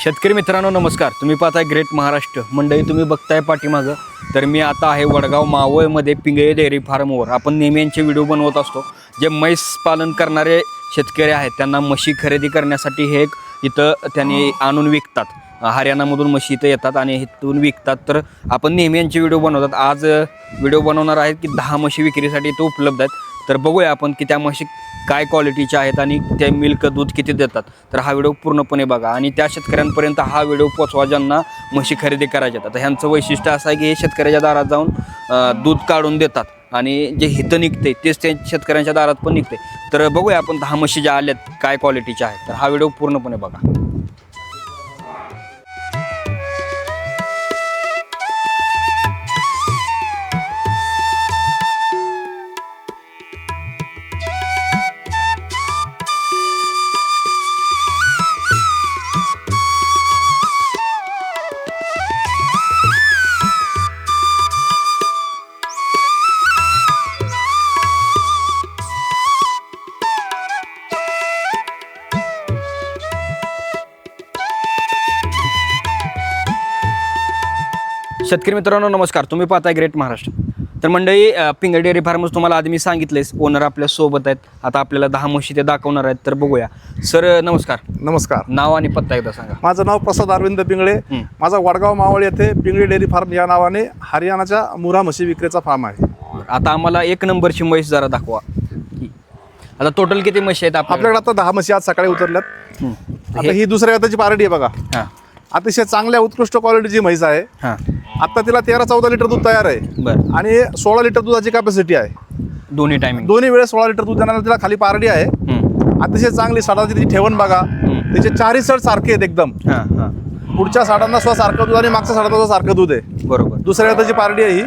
शेतकरी मित्रांनो नमस्कार. तुम्ही पाहताय ग्रेट महाराष्ट्र मंडळी तुम्ही बघताय पाठीमागं. तर मी आता आहे वडगाव मावळमध्ये पिंगळे डेअरी फार्मवर. आपण नेहमी यांचे व्हिडिओ बनवत असतो. जे म्हैस पालन करणारे शेतकरी आहेत त्यांना म्हशी खरेदी करण्यासाठी हे एक इथं त्यांनी आणून विकतात. हरियाणामधून म्हशी इथं येतात आणि इथून विकतात. तर आपण नेहमी यांचे व्हिडिओ बनवतात. आज व्हिडिओ बनवणार आहेत की दहा म्हशी विक्रीसाठी इथं उपलब्ध आहेत. तर बघूया आपण की त्या म्हशी काय क्वालिटीच्या आहेत आणि ते मिल्क दूध किती देतात. तर हा व्हिडिओ पूर्णपणे बघा. आणि त्या शेतकऱ्यांपर्यंत हा व्हिडिओ पोचवा ज्यांना म्हशी खरेदी करायच्या आहेत. आता ह्यांचं वैशिष्ट्य असं आहे की हे शेतकऱ्याच्या दारात जाऊन दूध काढून देतात. आणि जे हितं निघते तेच ते शेतकऱ्यांच्या दारात पण निघते. तर बघूया आपण दहा म्हशी ज्या आल्यात काय क्वालिटीच्या आहेत. तर हा व्हिडिओ पूर्णपणे बघा. शेतकरी मित्रांनो नमस्कार. तुम्ही पाहताय ग्रेट महाराष्ट्र तर मंडळी अ, पिंगळ डेअरी फार्मच तुम्हाला आधी मी सांगितलेच ओनर आपल्यासोबत आहेत. आता आपल्याला दहा म्हशी ते दाखवणार आहेत तर बघूया. सर नमस्कार. नमस्कार. नाव आणि पत्ता एकदा सांगा. माझं नाव प्रसाद अरविंद पिंगळे. माझा वडगाव मावळ येथे पिंगळे डेअरी फार्म या नावाने हरियाणाच्या मुरा म्हशी विक्रीचा फार्म आहे. आता आम्हाला एक नंबरची म्हैस जरा दाखवा. आता टोटल किती म्हशी आहेत आपल्या आपल्याकडे आता दहा म्हशी आज सकाळी उतरल्यात. हं. आता ही दुसऱ्या हाताची पार्टी आहे बघा. अतिशय चांगल्या उत्कृष्ट क्वालिटीची म्हैस आहे. हां. आता तिला तेरा चौदा लिटर दूध तयार आहे. बरं. आणि सोळा लिटर दुधाची कॅपॅसिटी आहे. दोन्ही टायमिंग दोन्ही वेळेस सोळा लिटर दूध देणारा तिला खाली पारडी आहे. अतिशय चांगली साडाची तिची ठेवण बघा. तिचे चारही सड सारखे आहेत एकदम. हां हां. पुढच्या साडांना सुद्धा सारखं दूध आणि मागच्या साडांना सुद्धा सारखं दूध आहे. बरोबर. दुसऱ्या हाताची पारडी आहे ही.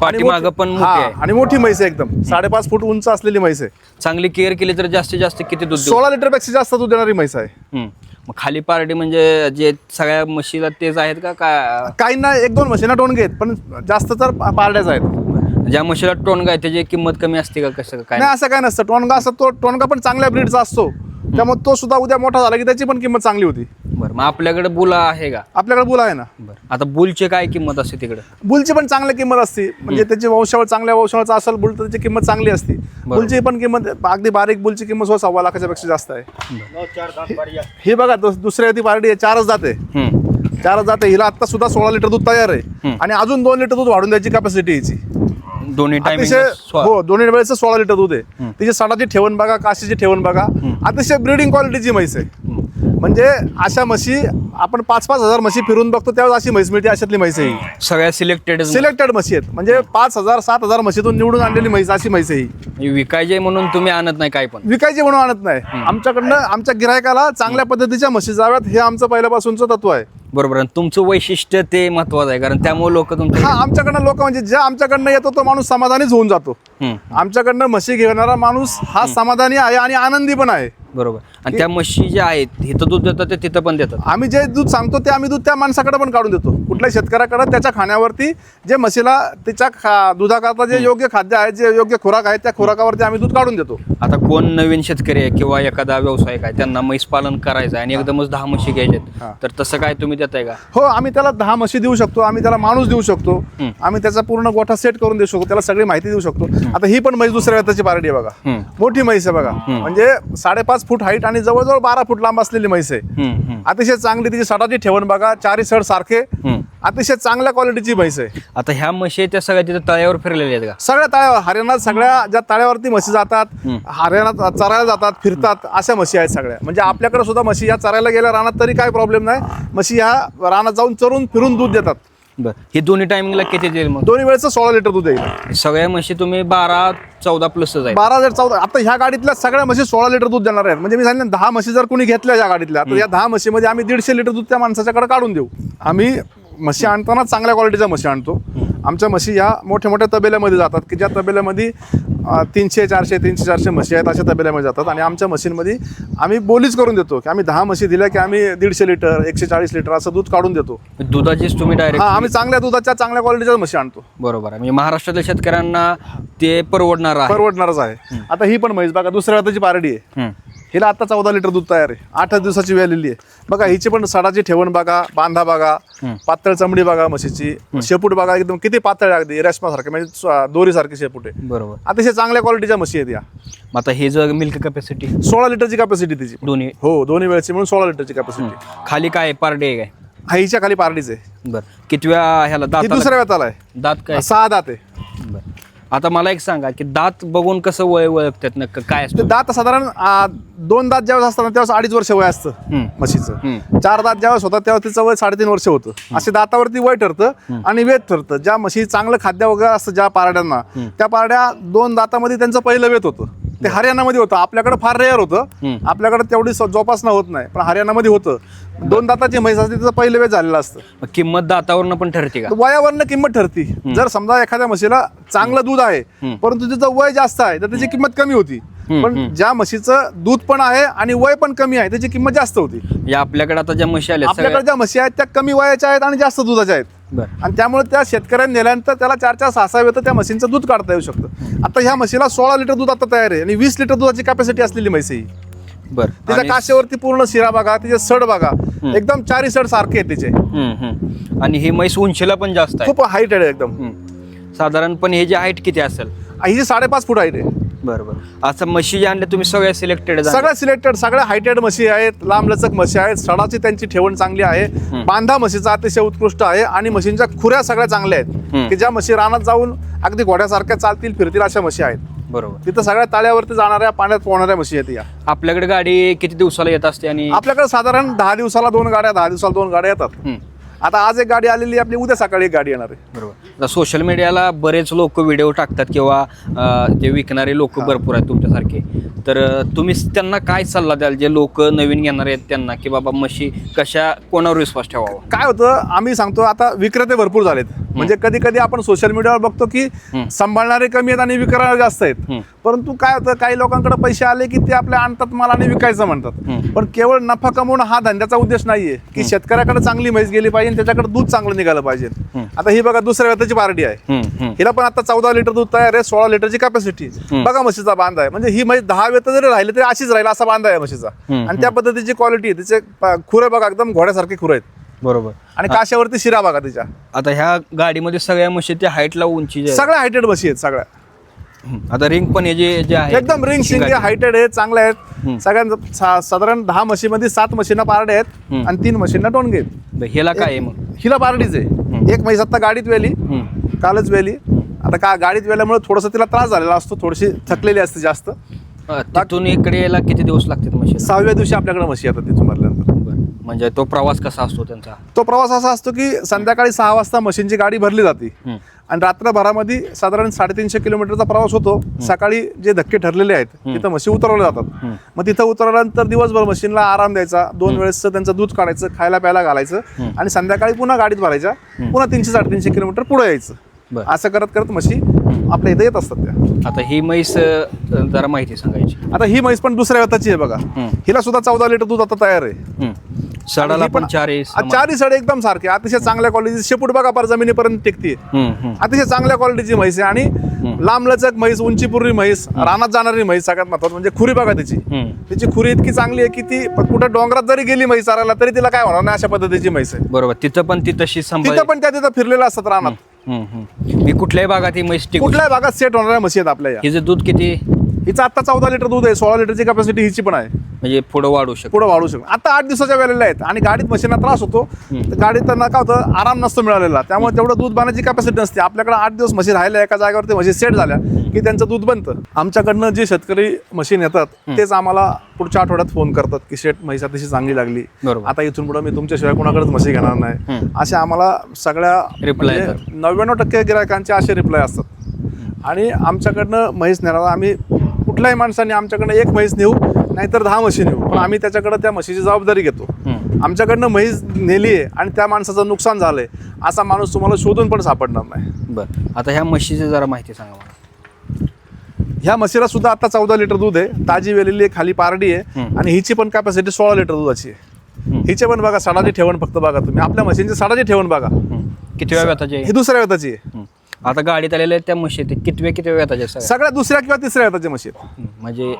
पाठीमागं पण मोठी हा, आहे. आणि मोठी म्हैस आहे एकदम. साडेपाच फूट उंच असलेली म्हैस आहे. चांगली केअर केली तर जास्तीत जास्त किती दूध देऊ? सोळा लिटरपेक्षा जास्त दूध देणारी म्हैस आहे. मग खाली पार्टी म्हणजे जे सगळ्या म्हशीला तेच आहेत का? का काहींना एक दोन म्हशींना टोन घेत पण जास्त तर पा- पारड्याच आहेत. ज्या म्हशीला टोनगा आहे त्याची किंमत कमी असते का कसं? काय? नाही असं काय नसतं. टोनगा असं तो टोनगा पण चांगल्या ब्रीडचा असतो. त्यामुळे तो सुद्धा उद्या मोठा झाला की त्याची पण किंमत चांगली होती. बरं मग आपल्याकडे बुल आहे का? आपल्याकडे बुल आहे ना. बरं आता बुलची काय किंमत असते तिकडे? बुलची पण चांगली किंमत असते. म्हणजे त्याची वंशावळ चांगल्या वंशावळचा असेल बुल तर त्याची किंमत चांगली असते. बुलची पण किंमत अगदी बारीक बुलची किंमत सुद्धा सव्वा लाखाच्या पेक्षा जास्त आहे. ही बघा दुस- दुसऱ्या ती पार्टी आहे चारच जाते. चारच जाते हिला आता सुद्धा सोळा लिटर दूध तयार आहे. आणि अजून दोन लिटर दूध वाढून द्यायची कॅपॅसिटी याची. दोन्ही हो दोन्ही वेळेचं सोळा लिटर दूध आहे. तिची साडाची ठेवण बघा काशीची ठेवण बघा. अतिशय ब्रिडिंग क्वालिटीची म्हैस आहे. म्हणजे अशा म्हशी आपण पाच पाच हजार म्हशी फिरून बघतो त्यावेळेस अशी म्हैस मिळते अशातली म्हैस ही. सगळ्या सिलेक्टेड सिलेक्टेड म्हशी आहेत. म्हणजे पाच हजार सात हजार म्हशीतून निवडून आणलेली म्हैस अशी म्हैस ही. विकायचे म्हणून तुम्ही आणत नाही काय पण. विकायची म्हणून आणत नाही. आमच्याकडनं आमच्या गिरायकाला चांगल्या पद्धतीच्या म्हशी जाव्यात हे आमचं पहिल्यापासूनचं तत्व आहे. बरोबर. आणि तुमचं वैशिष्ट्य ते महत्वाचं आहे कारण त्यामुळे लोक हा तुमच्या आमच्याकडनं लोक म्हणजे जे आमच्याकडनं येतो तो माणूस समाधानीच होऊन जातो. हं. आमच्याकडनं म्हशी घेणारा माणूस हा समाधानी आहे आणि आनंदी पण आहे. बरोबर. आणि त्या म्हशी ज्या आहेत इथं दूध देतात ते तिथं पण देतात. आम्ही जे दूध सांगतो ते आम्ही दूध त्या माणसाकडे पण काढून देतो. कुठल्याही शेतकऱ्याकडे त्याच्या खाण्यावरती जे म्हशीला तिच्या खा दुधाकरता जे योग्य खाद्य आहे जे योग्य खुराक आहे त्या खुराकावरती आम्ही दूध काढून देतो. आता कोण नवीन शेतकरी आहे किंवा एखादा व्यावसायिक आहे त्यांना म्हैस पालन करायचं आहे आणि एकदमच दहा म्हशी घ्यायच्यात हा. तर तसं काय तुम्ही देताय का? हो आम्ही त्याला दहा म्हशी देऊ शकतो आम्ही त्याला माणूस देऊ शकतो. आम्ही त्याचा पूर्ण गोठा सेट करून देऊ शकतो त्याला सगळी माहिती देऊ शकतो. आता ही पण म्हैस दुसऱ्या व्यताची पार्टी आहे बघा. मोठी म्हैस आहे बघा. म्हणजे साडेपाच फूट हाईट आणि जवळजवळ बारा फूट लांब असलेली म्हैस आहे. अतिशय चांगली तिची साठाची ठेवण बघा चारी सड सारखे. अतिशय चांगल्या क्वालिटीची म्हैस आहे. आता ह्या म्हशी त्या सगळ्या तिथं तळ्यावर फिरलेल्या आहेत का? सगळ्या ताळ्यावर हरियाणात सगळ्या ज्या ताळ्यावरती म्हशी जातात हरियाणात चरायला जातात फिरतात अशा म्हशी आहेत सगळ्या. म्हणजे आपल्याकडे सुद्धा म्हशी या चरायला गेल्या रानात तरी काय प्रॉब्लेम नाही. म्हशी ह्या रानात जाऊन चरून फिरून दूध देतात. बरं. ही दोन्ही टायमिंगला किती देईल मग? दोन्ही वेळेचं सोळा लिटर दूध येईल. सगळ्या म्हशी तुम्ही बारा चौदा आहेत. बारा हजार चौदा आता ह्या गाडीतल्या सगळ्या म्हशी सोळा लिटर दूध देणार आहेत. म्हणजे मी सांगितलं दहा म्हशी जर कोणी घेतल्या या गाडीतल्या तर या दहा म्हशीमध्ये आम्ही दीडशे लिटर दूध त्या माणसाच्याकडे काढून देऊ. आम्ही म्हशी आणताना चांगल्या क्वालिटीच्या म्हशी आणतो. आमच्या म्हशी ह्या मोठ्या मोठ्या तबेल्यामध्ये जातात की ज्या तबेल्यामध्ये तीनशे चारशे तीनशे चारशे म्हशी आहेत अशा तबेल्यामध्ये जातात आणि आमच्या म्हशींमध्ये आम्ही बोलीच करून देतो की आम्ही दहा म्हशी दिल्या की आम्ही दीडशे लिटर एकशे चाळीस लिटर असं दूध काढून देतो. दुधाचीच तुम्ही हा डायरेक्ट आम्ही चांगल्या दुधाच्या चांगल्या क्वालिटीच्या म्हशी आणतो. बरोबर आहे. म्हणजे महाराष्ट्रातील शेतकऱ्यांना ते परवडणार आहे. परवडणारच आहे. आता ही पण म्हैस बघा दुसऱ्या हाताची पारडी आहे. हं. हिला आता चौदा लिटर दूध तयार आहे. आठच दिवसाची वेळ आलेली आहे. बघा हिची पण सडाची ठेवण बघा बांधा बघा पातळ चमडी बघा म्हशीची. शेपूट बघा एकदम किती पातळ अगदी रेशमासारखे म्हणजे स्व- दोरीसारखी शेपूट आहे. बरोबर. अतिशय चांगल्या क्वालिटीच्या म्हशी आहेत या. मग आता हे जर मिल्क कॅपॅसिटी सोळा लिटरची कॅपॅसिटी तिची. दोन्ही? हो दोन्ही वेळची म्हणून सोळा लिटरची कॅपॅसिटी खाली काय पारडे आहे काय? हा हिच्या खाली पारडीच आहे. बर. कितव्या ह्याला दात दुसऱ्या वेताला आहे. दात काय? सहा दात आहे. आता मला एक सांगा की दात बघून कसं वय ओळखतात नक्क काय ते असतं दात साधारण आ, दोन दात ज्यावेळेस असतात ना त्यावेळेस अडीच वर्ष वय असतं हम्म. म्हशीचं. हम्म. चार दात ज्यावेळेस होतात तेव्हा तिचं वय साडेतीन वर्ष होतं. असे दातावरती वय ठरतं आणि वेद ठरतं. ज्या म्हशी चांगलं खाद्य वगैरे असतं ज्या पारड्यांना त्या पारड्या दोन दातामध्ये त्यांचं पहिलं वेत होतं. ते हरियाणामध्ये होतं. आपल्याकडे फार रेअर होतं. आपल्याकडे तेवढी जोपासना होत नाही. पण हरियाणामध्ये होतं. दोन दाताची म्हैस असते तिचं पहिलं वेत झालेलं असतं. किंमत दातावरनं पण ठरते का? वयावरनं किंमत ठरती. जर समजा एखाद्या म्हशीला चांगलं दूध आहे परंतु तिचं वय जास्त आहे तर त्याची किंमत कमी होती. पण ज्या म्हशीचं दूध पण आहे आणि वय पण कमी आहे त्याची किंमत जास्त होती. म्हणजे आपल्याकडे आता ज्या म्हशी आल्या आपल्याकडे ज्या म्हशी आहेत त्या कमी वयाच्या आहेत आणि जास्त दुधाच्या आहेत. आणि त्यामुळे त्या शेतकऱ्यांनी नेल्यानंतर त्याला चार चार सहा सहा वेळ त्या म्हशींचं दूध काढता येऊ शकतं. आता ह्या म्हशीला सोळा लिटर दूध आता तयार आहे आणि वीस लिटर दुधाची कॅपॅसिटी असलेली म्हैस आहे ही. बर. आणि- काशेवरती पूर्ण शिरा बघा तिचे सड बघा एकदम चारी सड सारखे आहेत तिचे. आणि ही म्हैस उंचीला पण जास्त आहे. खूप हाईट आहे एकदम. साधारणपणे हे जे हाईट किती असेल? ही जी साडेपाच फूट हाईट आहे. बरोबर. असं म्हशी जे आणल्या तुम्ही सगळ्या सिलेक्टेड सगळ्या सिलेक्टेड सगळ्या हायटेड म्हशी आहेत लांब लचक म्हशी आहेत सडाची त्यांची ठेवण चांगली आहे. बांधा म्हशीचा अतिशय उत्कृष्ट आहे आणि म्हशींच्या खुऱ्या सगळ्या चांगल्या आहेत. की ज्या म्हशी रानात जाऊन अगदी घोड्यासारख्या चालतील फिरतील अशा म्हशी आहेत. बरोबर. तिथं सगळ्या ताळ्यावरती जाणाऱ्या पाण्यात पोहणाऱ्या म्हशी आहेत या. आपल्याकडे गाडी किती दिवसाला येत असते आणि आपल्याकडे साधारण दहा दिवसाला दोन गाड्या दहा दिवसाला दोन गाड्या येतात. आता आज एक गाडी आलेली आहे, आपली उद्या सकाळी एक गाडी येणार आहे. बरोबर. आता सोशल मीडियाला बरेच लोक व्हिडिओ टाकतात किंवा अं, जे विकणारे लोक भरपूर आहेत तुमच्यासारखे. तर अं, तुम्ही त्यांना काय सल्ला द्याल? जे लोक नवीन घेणार आहेत त्यांना की बाबा म्हशी कशा कोणावर विश्वास ठेवावा? काय होतं आम्ही सांगतो आता विक्रेते भरपूर झालेत. म्हणजे कधी कधी आपण सोशल मीडियावर बघतो की सांभाळणारे कमी आहेत आणि विकणारे जास्त आहेत. परंतु काय होतं काही लोकांकडे पैसे आले की ते आपल्या आणतात माल आणि विकायचं म्हणतात. पण केवळ नफा कमवणं हा धंद्याचा उद्देश नाहीये की शेतकऱ्याकडे चांगली म्हैस गेली पाहिजे आणि त्याच्याकडे दूध चांगलं निघालं पाहिजे. आता ही बघा दुसऱ्या व्यताची पार्टी आहे. हिला पण आता चौदा लिटर दूध तयार आहे सोळा लिटरची कॅपॅसिटी बघा म्हशीचा बांध आहे. म्हणजे ही म्हैस दहा वेत जरी राहिले तरी अशीच राहील असा बांध आहे म्हशीचा. आणि त्या पद्धतीची क्वालिटी तिचे प- खुरे बघा एकदम घोड्यासारखे खुरे आहेत. बरोबर. आणि काशावरती शिरा बघा तिच्या. आता ह्या गाडीमध्ये सगळ्या म्हशी त्या हाईटला उंची जे आहे. सगळ्या हायटेड म्हशी आहेत सगळ्या. हम्म. आता रिंग पण हे जे जे आहे एकदम रिंग शिंग हायटेड आहेत चांगल्या आहेत. सगळ्यांचं सा- साधारण दहा म्हशीमध्ये सात म्हशींना पारडे आहेत आणि तीन म्हशींना आहेत बरं, ह्याला काय आहे मग? हिला पारडीच आहे. एक म्हैस आता गाडीत वेली हम्म. कालच वेली. आता का गाडीत वेल्यामुळे थोडंसं तिला त्रास झालेला असतो थोडीशी थकलेली असते जास्त. अं, तिथून इकडे यायला किती दिवस लागतात म्हशी सहाव्या दिवशी आपल्याकडे म्हशी येतात तिथून म्हणजे तो प्रवास कसा असतो त्यांचा? तो प्रवास असा असतो की संध्याकाळी सहा वाजता मशीनची गाडी भरली जाते. आणि रात्रभरामध्ये साधारण साडेतीनशे किलोमीटरचा प्रवास होतो. सकाळी जे धक्के ठरलेले आहेत तिथं म्हशी उतरवल्या जातात मग तिथं उतरल्यानंतर दिवसभर मशीनला आराम द्यायचा. दोन वेळेस त्यांचं दूध काढायचं खायला प्यायला घालायचं आणि संध्याकाळी पुन्हा गाडीत भरायच्या. पुन्हा तीनशे साडेतीनशे किलोमीटर पुढे यायचं. असं करत करत म्हशी आपल्या इथं येत असतात त्या. आता ही म्हैस जरा माहिती सांगायची. आता ही म्हैस पण दुसऱ्या व्यताची आहे बघा. हिला सुद्धा चौदा लिटर दूध आता तयार आहे. ही पण चार चारही सडे एकदम सारखे. अतिशय चांगल्या क्वालिटीची शेपूट बघा पर जमिनीपर्यंत टिकते. अतिशय चांगल्या क्वालिटीची म्हैस आहे. आणि लांबलचक म्हैस उंचीपूर्वी म्हैस रानात जाणारी म्हैस सगळ्यात महत्वाचं म्हणजे खुरी बघा तिची. हम्म. तिची खुरी इतकी चांगली आहे की ती कुठं डोंगरात जरी गेली म्हैस चारायला तरी तिला काय होणार नाही अशा पद्धतीची म्हैस आहे. बरोबर. तिथं पण ती तशी तिथं पण त्या तिथं फिरलेल्या असतात रानात. मी कुठल्याही भागात ही म्हैस कुठल्याही भागात सेट होणाऱ्या म्हशी आहेत आपल्या हिचं दूध किती? हिचं आता चौदा लिटर दूध आहे सोळा लिटरची कॅपॅसिटी हिची पण आहे. म्हणजे पुढं वाढू शकतो. पुढे वाढू शकतो. आता आठ दिवसाच्या वेळेला आहेत आणि गाडीत म्हशींना त्रास होतो. तर गाडीत त्यांना काय होतं आराम नसतो मिळालेला. त्यामुळे तेवढं दूध बांधण्याची कॅपॅसिटी नसते. आपल्याकडे आठ दिवस म्हशी राहिल्या एका जागेवरती म्हशी सेट झाल्या की त्यांचं दूध बनतं. आमच्याकडनं जे शेतकरी मशीन येतात तेच आम्हाला पुढच्या आठवड्यात फोन करतात की शेट म्हैस अतिशय चांगली लागली. बरोबर. आता इथून पुढे मी तुमच्याशिवाय कोणाकडेच म्हशी घेणार नाही. असे आम्हाला सगळ्या Reply म्हणजे. नव्याण्णव टक्के गिरायकांचे असे रिप्लाय असतात. आणि आमच्याकडनं म्हैस नेणारा आम्ही कुठल्याही माणसाने आमच्याकडनं एक म्हैस नेऊ नाहीतर दहा म्हशी नेऊ पण आम्ही त्याच्याकडे त्या म्हशीची जबाबदारी घेतो. आमच्याकडनं म्हैस नेली आहे आणि त्या माणसाचं नुकसान झालंय असा माणूस तुम्हाला शोधून पण सापडणार नाही. बरं. आता ह्या म्हशीची जरा माहिती सांगा मला. ह्या म्हशीला सुद्धा आता चौदा लिटर दूध आहे. ताजी वेलेली आहे खाली पारडी आहे. आणि हिची पण कॅपॅसिटी सोळा लिटर दुधाची आहे. हिचे पण बघा सडाची ठेवण फक्त बघा तुम्ही. आपल्या म्हशींची सडाची ठेवण बघा. किती वेळा व्यताचे ही दुसऱ्या वेताची आहे. आता गाडीत आलेल्या त्या म्हशी ते कितव्या किती वेताचे सगळ्या? दुसऱ्या किंवा तिसऱ्या वेताच्या म्हशी. म्हणजे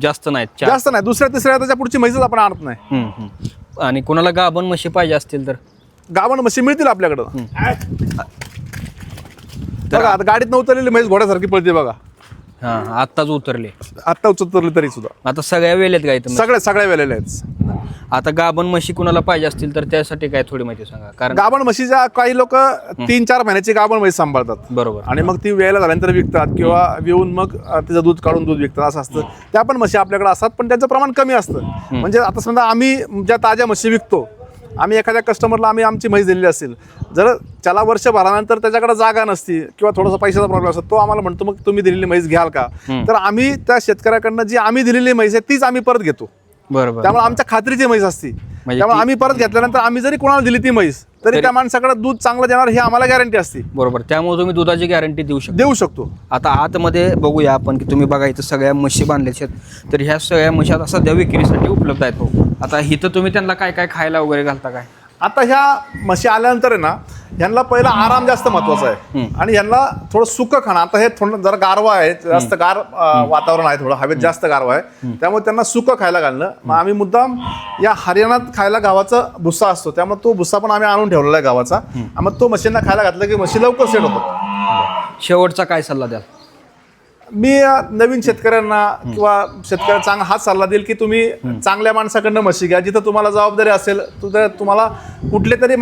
जास्त नाहीत चार. जास्त नाही दुसऱ्या तिसऱ्या त्याच्या पुढची म्हैसच आपण आणत नाही. हम्म, हम्म. आणि कोणाला गाभण म्हशी पाहिजे असतील तर? गावानं म्हशी मिळतील आपल्याकडं. बघा आता गाडीत उतरलेली म्हैस घोड्यासारखी पळते बघा. हा आत्ताच उतरले. आत्ता उतरली तरी सुद्धा. आता सगळ्या वेळेत तर सगळ्या सगळ्या वेळेला आहेत. आता गाभण म्हशी कुणाला पाहिजे असतील तर त्यासाठी काय थोडी माहिती सांगा. कारण गाभण म्हशीच्या काही लोक तीन चार महिन्याची गाभण म्हैस सांभाळतात. बरोबर. आणि मग ती वेळेला झाल्यानंतर विकतात किंवा विवून मग तिचं दूध काढून दूध विकतात असं असतं. त्या पण म्हशी आपल्याकडे असतात पण त्यांचं प्रमाण कमी असतं. म्हणजे आता समजा आम्ही ज्या ताज्या म्हशी विकतो आम्ही एखाद्या कस्टमरला आम्ही आमची म्हैस दिलेली असेल जर त्याला वर्षभरानंतर त्याच्याकडे जागा नसती किंवा थोडासा पैशाचा प्रॉब्लेम असतो तो आम्हाला म्हणतो मग तुम्ही दिलेली म्हैस घ्याल का? तर आम्ही त्या शेतकऱ्याकडनं जी आम्ही दिलेली म्हैस आहे तीच आम्ही परत घेतो. बरोबर. त्यामुळे आमच्या खात्रीची म्हैस असती. म्हणजे त्यामुळे आम्ही परत घेतल्यानंतर आम्ही जरी कोणाला दिली ती म्हैस तरी त्या माणसाकडे दूध चांगलं देणार ही आम्हाला गॅरंटी असते. बरोबर. त्यामुळे तुम्ही दुधाची गॅरंटी देऊ शकता. देऊ शकतो. आता आतमध्ये बघूया आपण की तुम्ही बघा इथं सगळ्या म्हशी बांधल्या आहेत. तर ह्या सगळ्या म्हशी आता सध्या विक्रीसाठी उपलब्ध आहेत आता इथं तुम्ही त्यांना काय काय खायला वगैरे घालता काय? आता ह्या म्हशी आल्यानंतर आहे ना ह्यांना पहिला आराम जास्त महत्त्वाचा आहे. आणि ह्यांना थोडं सुकं खाणं. आता हे थोडं जरा गारवा आहे जास्त गार वातावरण आहे थोडं हवेत जास्त गारवा आहे. त्यामुळे त्यांना सुकं खायला घालणं. मग आम्ही मुद्दाम या हरियाणात खायला गावाचा भुस्सा असतो. त्यामुळे तो भुस्सा पण आम्ही आणून ठेवलेला आहे गावाचा. मग तो म्हशींना खायला घातला की म्हशी लवकर सेट होतात शेवटचा काय सल्ला द्याल? मी नवीन शेतकऱ्यांना किंवा शेतकऱ्यांना चांगला हाच सल्ला देईल की तुम्ही चांगल्या माणसाकडनं म्हशी घ्या. जिथं तुम्हाला जबाबदारी असेल तिथं तुम्हाला कुठले तरी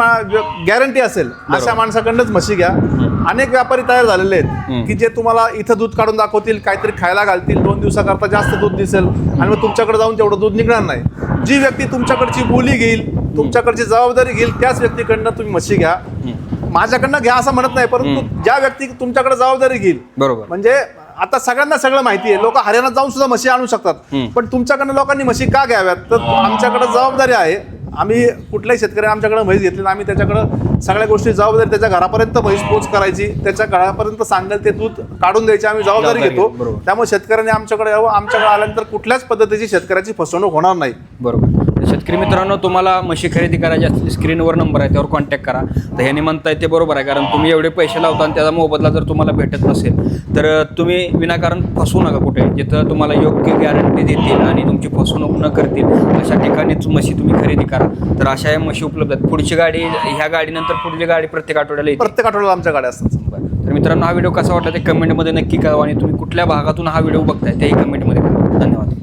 गॅरंटी असेल अशा माणसाकडनंच म्हशी घ्या. अनेक व्यापारी तयार झालेले आहेत की जे तुम्हाला इथं दूध काढून दाखवतील काहीतरी खायला घालतील दोन दिवसाकरता जास्त दूध दिसेल आणि मग तुमच्याकडे जाऊन तेवढं दूध निघणार नाही. जी व्यक्ती तुमच्याकडची बोली घेईल तुमच्याकडची जबाबदारी घेईल त्याच व्यक्तीकडनं तुम्ही म्हशी घ्या. माझ्याकडनं घ्या असं म्हणत नाही परंतु ज्या व्यक्ती तुमच्याकडे जबाबदारी घेईल बरोबर. म्हणजे आता सगळ्यांना सगळं माहिती आहे. लोक हरियाणात जाऊन सुद्धा म्हशी आणू शकतात. पण तुमच्याकडनं लोकांनी म्हशी का घ्याव्यात? तर आमच्याकडे जबाबदारी आहे. आम्ही कुठल्याही शेतकरी आमच्याकडे म्हैस घेतली आम्ही त्याच्याकडं सगळ्या गोष्टी जबाबदारी त्याच्या घरापर्यंत म्हैस पोच करायची. त्याच्या घरापर्यंत सांगेल ते दूध काढून द्यायची. आम्ही जबाबदारी घेतो. त्यामुळे शेतकऱ्यांनी आमच्याकडे यावं. आमच्याकडे आल्यानंतर कुठल्याच पद्धतीची शेतकऱ्याची फसवणूक होणार नाही. बरोबर. शेतकरी मित्रांनो तुम्हाला म्हशी खरेदी करायची असतील स्क्रीनवर नंबर आहे त्यावर कॉन्टॅक्ट करा. तर ह्याने म्हणताय ते बरोबर आहे कारण तुम्ही एवढे पैसे लावता आणि त्याचा मोबदला जर तुम्हाला भेटत नसेल तर तुम्ही विनाकारण फसवू नका कुठे. जिथं तुम्हाला योग्य गॅरंटी देतील आणि तुमची फसवणूक न करतील अशा ठिकाणीच म्हशी तुम्ही खरेदी करा. तर अशा या म्हशी उपलब्ध आहेत. पुढची गाडी ह्या गाडीनंतर पुढची गाडी प्रत्येक आठवड्याला येते. प्रत्येक आठवड्याला आमच्या गाड्या असतात. तर मित्रांनो हा व्हिडिओ कसा वाटला ते कमेंटमध्ये नक्की कळवा आणि तुम्ही कुठल्या भागातून हा व्हिडिओ बघताय तेही कमेंटमध्ये कळवा. धन्यवाद.